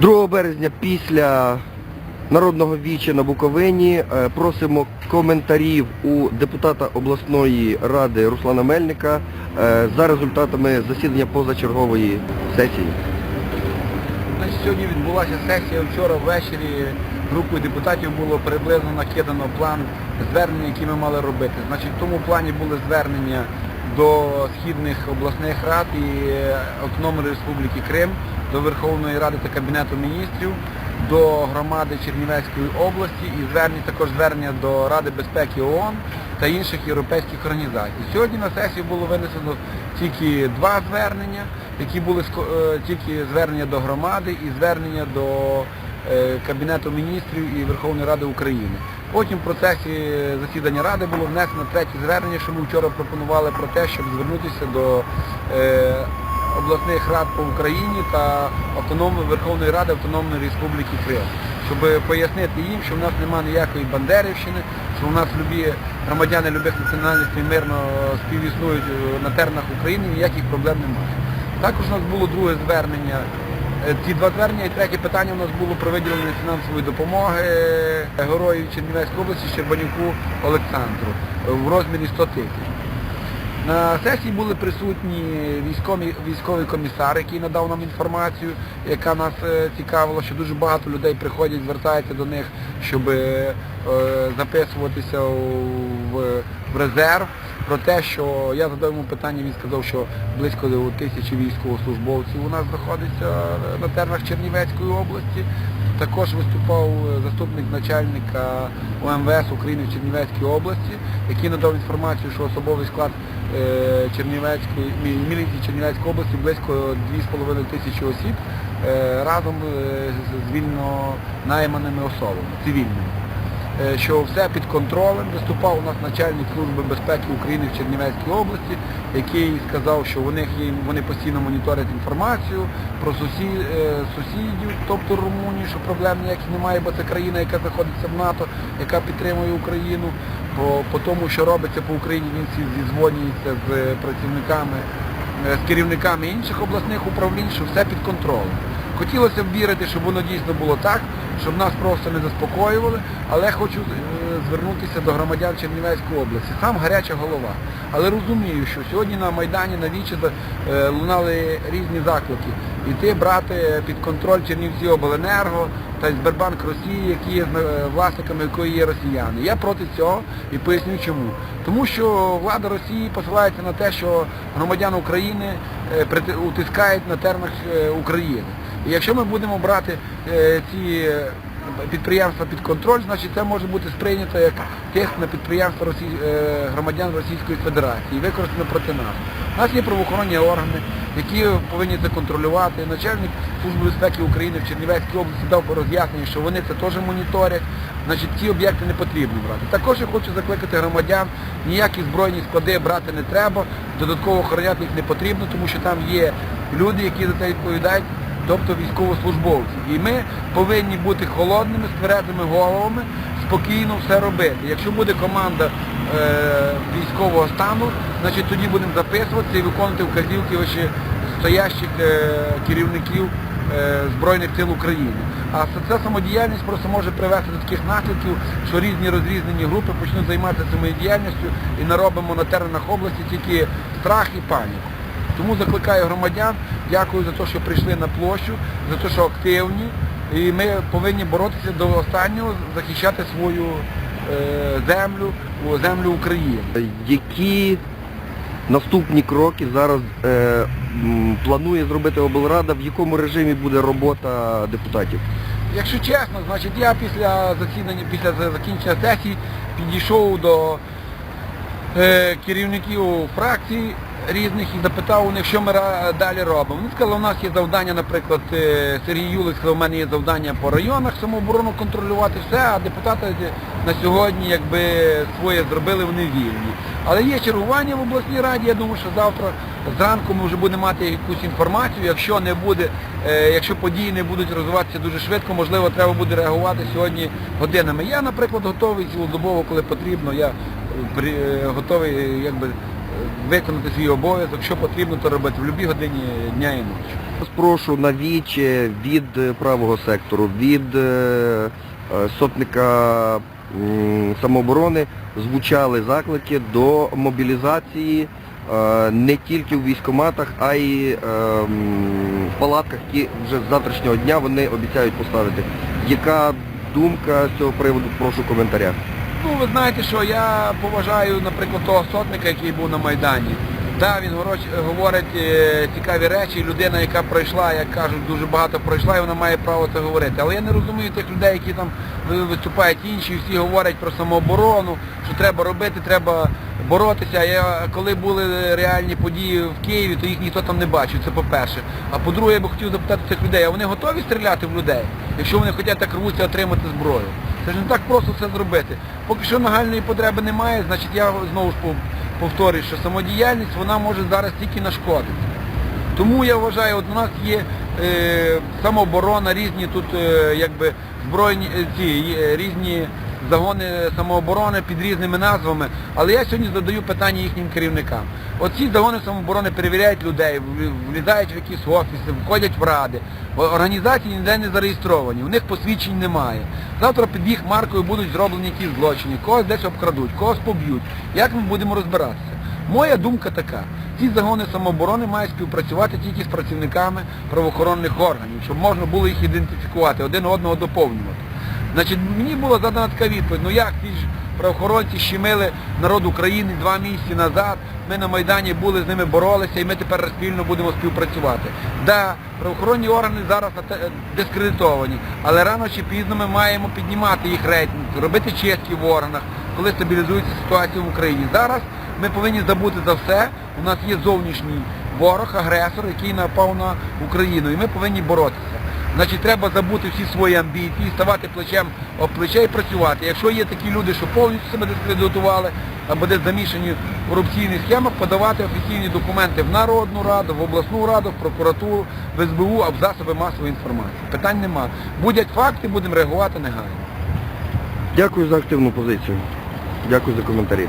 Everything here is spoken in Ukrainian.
2 березня після народного віча на Буковині е, просимо коментарів у депутата обласної ради Руслана Мельника е, за результатами засідання позачергової сесії. Сьогодні відбулася сесія. Вчора ввечері групою депутатів було приблизно накидано план звернень, які ми мали робити. Значить, в тому плані були звернення до східних обласних рад і е, Автономної Республіки Крим, до Верховної Ради та Кабінету міністрів, до громади Чернівецької області і звернення, також звернення до Ради безпеки ООН та інших європейських організацій. Сьогодні на сесію було винесено тільки два звернення, які були е, тільки звернення до громади і звернення до е, Кабінету міністрів і Верховної Ради України. Потім в процесі засідання Ради було внесено третє звернення, що ми вчора пропонували про те, щоб звернутися до е, обласних рад по Україні та автономної Верховної Ради Автономної Республіки Крим, щоб пояснити їм, що в нас немає ніякої Бандерівщини, що у нас любі громадяни любих національностей мирно співіснують е, на теренах України, ніяких проблем немає. Також у нас було друге звернення. Е, Ці два звернення і третє питання у нас було про виділення фінансової допомоги е, герою Чернівецької області Щербанюку Олександру е, в розмірі 100 тисяч. На сесії були присутні військові, військовий комісар, який надав нам інформацію, яка нас е, цікавила, що дуже багато людей приходять, звертаються до них, щоб е, записуватися в резерв. Про те, що я задав йому питання, він сказав, що близько тисячі військовослужбовців у нас знаходиться на теренах Чернівецької області. Також виступав заступник начальника ОМВС України в Чернівецькій області, який надав інформацію, що особовий склад е, Чернівецької міліції Чернівецької області близько 2,5 тисячі осіб е, разом е, з вільно найманими особами, цивільними. Е, Що все під контролем. Виступав у нас начальник Служби безпеки України в Чернівецькій області, який сказав, що у них є, вони постійно моніторять інформацію про сусі, е, сусідів, тобто Румунію, що проблем ніяких немає, бо це країна, яка знаходиться в НАТО, яка підтримує Україну. По, по тому, що робиться по Україні, він всі зізвонюється з працівниками, е, з керівниками інших обласних управлінь, що все під контролем. Хотілося б вірити, щоб воно дійсно було так, щоб нас просто не заспокоювали, але хочу е, звернутися до громадян Чернівецької області. Сам гаряча голова. Але розумію, що сьогодні на Майдані на Вічі е, лунали різні заклики. Іти брати під контроль Чернівці обленерго та Сбербанк Росії, які є е, власниками якої є росіяни. Я проти цього і поясню чому. Тому що влада Росії посилається на те, що громадян України е, утискають на теренах е, України. І якщо ми будемо брати е, ці е, підприємства під контроль, значить це може бути сприйнято як тиск на підприємства е, громадян Російської Федерації використано проти нас. У нас є правоохоронні органи, які повинні це контролювати. Начальник Служби безпеки України в Чернівецькій області дав роз'яснення, що вони це теж моніторять. Значить, ці об'єкти не потрібно брати. Також я хочу закликати громадян, ніякі збройні склади брати не треба, додатково охороняти їх не потрібно, тому що там є люди, які за це відповідають, тобто військовослужбовці. І ми повинні бути холодними, з головами, спокійно все робити. Якщо буде команда е, військового стану, значить тоді будемо записуватися і виконувати вказівки стоящих е, керівників е, Збройних сил України. А ця самодіяльність просто може привести до таких наслідків, що різні розрізнені групи почнуть займатися самодіяльністю і наробимо на теренах області тільки страх і паніку. Тому закликаю громадян, дякую за те, що прийшли на площу, за те, що активні. І ми повинні боротися до останнього, захищати свою е, землю, землю України. Які наступні кроки зараз е, планує зробити облрада, в якому режимі буде робота депутатів? Якщо чесно, значить я після засідання, після закінчення сесії підійшов до е, керівників фракцій різних і запитав у них, що ми далі робимо. Вони сказали, у нас є завдання, наприклад, е, Сергій Юлик сказав, у мене є завдання по районах самооборону контролювати все, а депутати на сьогодні якби своє зробили, вони вільні. Але є чергування в обласній раді, я думаю, що завтра зранку ми вже будемо мати якусь інформацію. Якщо не буде, е, якщо події не будуть розвиватися дуже швидко, можливо, треба буде реагувати сьогодні годинами. Я, наприклад, готовий цілодобово, коли потрібно, я е, готовий якби виконати свій обов'язок, що потрібно, то робити в будь-якій годині дня і ночі. Вас прошу на віче від е, правого сектору, від е, е, сотника самооборони звучали заклики до мобілізації не тільки в військкоматах, а й в палатках, які вже з завтрашнього дня вони обіцяють поставити. Яка думка з цього приводу? Прошу в коментарях. Ну, ви знаєте, що я поважаю, наприклад, того сотника, який був на Майдані. Так, він говорить е, цікаві речі, людина, яка пройшла, як кажуть, дуже багато пройшла, і вона має право це говорити. Але я не розумію тих людей, які там виступають інші, всі говорять про самооборону, що треба робити, треба боротися. Я, коли були реальні події в Києві, то їх ніхто там не бачив, це по-перше. А по-друге, я би хотів запитати цих людей, а вони готові стріляти в людей, якщо вони хочуть так рвуться отримати зброю? Це ж не так просто це зробити. Поки що нагальної потреби немає, значить я знову ж повторюю, що самодіяльність вона може зараз тільки нашкодити. Тому я вважаю, от у нас є е, самооборона, різні тут е, якби збройні е, ці е, різні загони самооборони під різними назвами. Але я сьогодні задаю питання їхнім керівникам. Оці загони самооборони перевіряють людей, влізають в якісь офіси, входять в ради. Організації ніде не зареєстровані, у них посвідчень немає. Завтра під їх маркою будуть зроблені якісь злочини, когось десь обкрадуть, когось поб'ють. Як ми будемо розбиратися? Моя думка така. Ці загони самооборони мають співпрацювати тільки з працівниками правоохоронних органів, щоб можна було їх ідентифікувати, один одного доповнювати. Значить, мені була задана така відповідь, ну як ті ж правоохоронці щемили народ України два місяці назад, ми на Майдані були, з ними боролися і ми тепер спільно будемо співпрацювати. Да, правоохоронні органи зараз дискредитовані, але рано чи пізно ми маємо піднімати їх рейтинг, робити чистки в органах, коли стабілізується ситуація в Україні. Зараз ми повинні забути за все. У нас є зовнішній ворог, агресор, який напав на Україну, і ми повинні боротися. Значить, треба забути всі свої амбіції, ставати плечем об плече і працювати. Якщо є такі люди, що повністю себе дискредитували або десь замішані в корупційних схемах, подавати офіційні документи в Народну Раду, в обласну раду, в прокуратуру, в СБУ, а в засоби масової інформації. Питань нема. Будуть факти, будемо реагувати негайно. Дякую за активну позицію. Дякую за коментарі.